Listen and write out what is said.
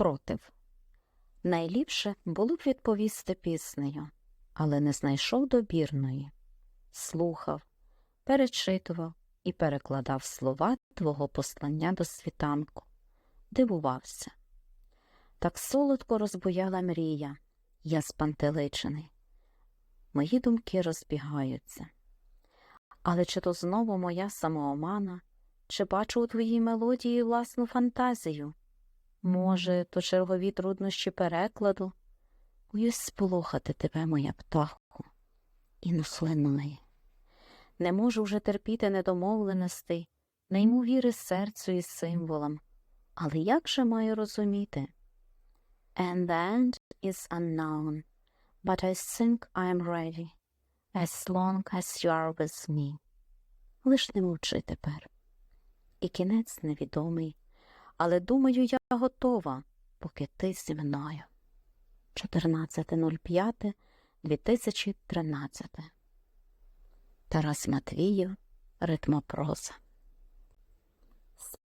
спротив. Найліпше було б відповісти піснею, але не знайшов добірної. Слухав, перечитував і перекладав слова твого послання до світанку. Дивувався. Так солодко розбуяла мрія, я спантеличений. Мої думки розбігаються. Але чи то знову моя самоомана, чи бачу у твоїй мелодії власну фантазію? Може, то чергові труднощі перекладу? Боюсь сполохати тебе, моя птаху, і наслинає. Не можу вже терпіти недомовленостей, не йму віри серцю і символам. Але як же маю розуміти? And the end is unknown, but I think I am ready, as long as you are with me. Лиш не мовчи тепер. І кінець невідомий, але думаю, я готова, поки ти зі мною. 14.05.2013 Тарас Матвіїв, ритмопроза.